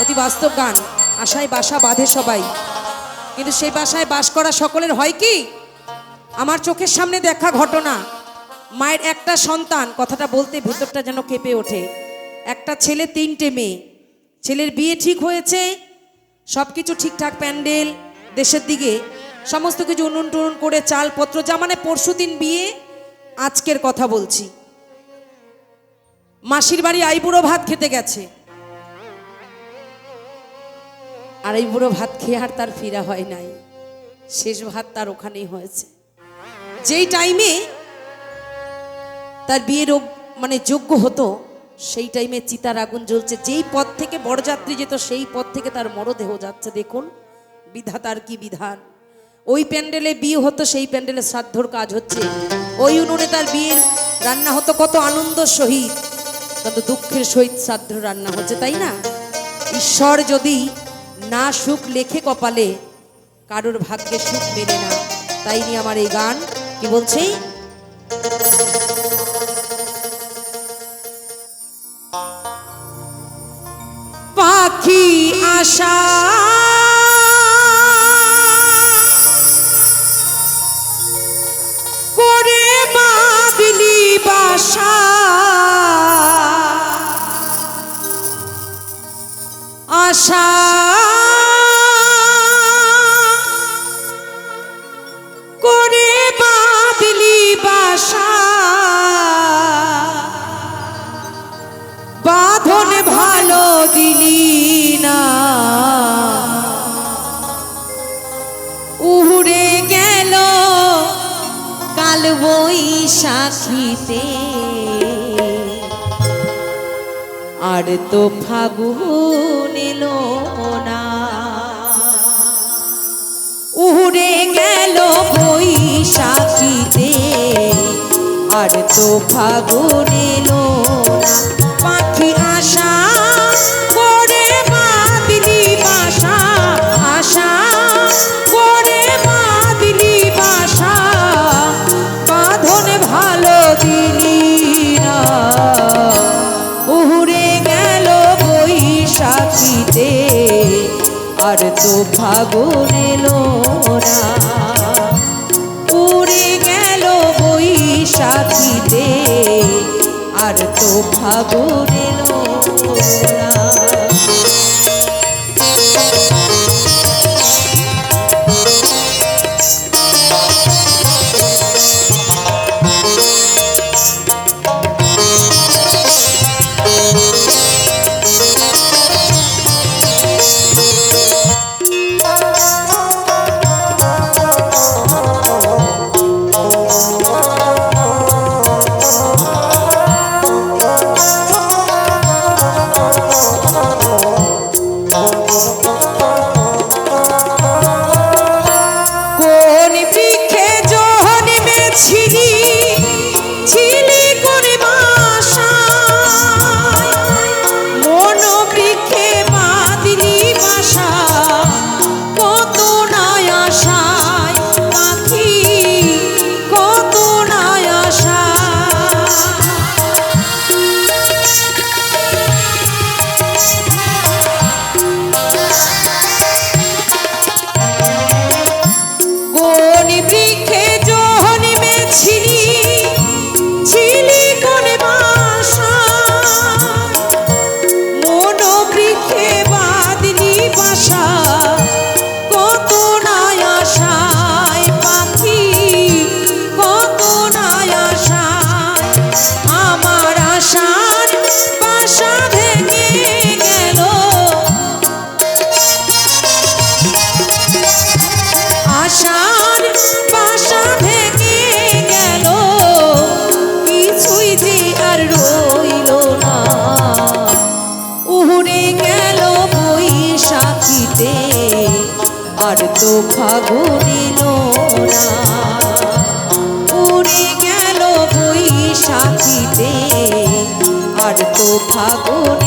অতি বাস্তব গান। আশায় বাসা বাঁধে সবাই। কিন্তু সেই বাসায় বাস করা সকলের হয় কি? আমার চোখের সামনে দেখা ঘটনা। মায়ের একটা সন্তান, কথাটা বলতে ভেতরটা যেন কেঁপে ওঠে। একটা ছেলে, তিনটে মেয়ে। ছেলের বিয়ে ঠিক হয়েছে সব কিছু ঠিকঠাক প্যান্ডেল, দেশের দিকে। সমস্ত কিছু উনুন টুনুন করে, চালপত্র যা মানে পরশু দিন বিয়ে, আজকের কথা বলছি। মাসির বাড়ি আইবুড়ো ভাত খেতে গেছে। আর এই বুড়ো ভাত খেয়ে আর তার ফিরা হয় নাই। শেষ ভাত তার ওখানেই হয়েছে। যেই টাইমে তার বিয়ের মানে যোগ্য হতো, সেই টাইমে চিতার আগুন জ্বলছে। যেই পথ থেকে বরযাত্রী যেত, সেই পথ থেকে তার মরদেহ যাচ্ছে। দেখুন, বিধাতার কি বিধান। ওই প্যান্ডেলে বিয়ে হতো, সেই প্যান্ডেলে শ্রাদ্ধর কাজ হচ্ছে। ওই উনুনে তার বিয়ের রান্না হতো। কত আনন্দ সহিত, কত দুঃখের সহিত শ্রাদ্ধ রান্না হচ্ছে, তাই না? ঈশ্বর যদি না সুখ লেখে কপালে, কারোর ভাগ্যে সুখ মেলে না। তাই নিয়ে আমার এই গান, কি বলছে? পাখি আশা। করে বাঁধলি বাসা। আশা বৈশাখীতে। আর তো ফাগুন এলো না। উড়ে গেল বৈশাখীতে। আর তো ফাগুন এলো তো ফাগুন না। উড়ে গেল আর তো ফাগুন এলো Oh. বৈশাখীতে আর তো ফাগুনে নোরা উড়ে গেল বৈশাখীতে আর তো ফাগুন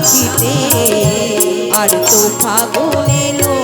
সাথীতে আর তো ফাগুন এলো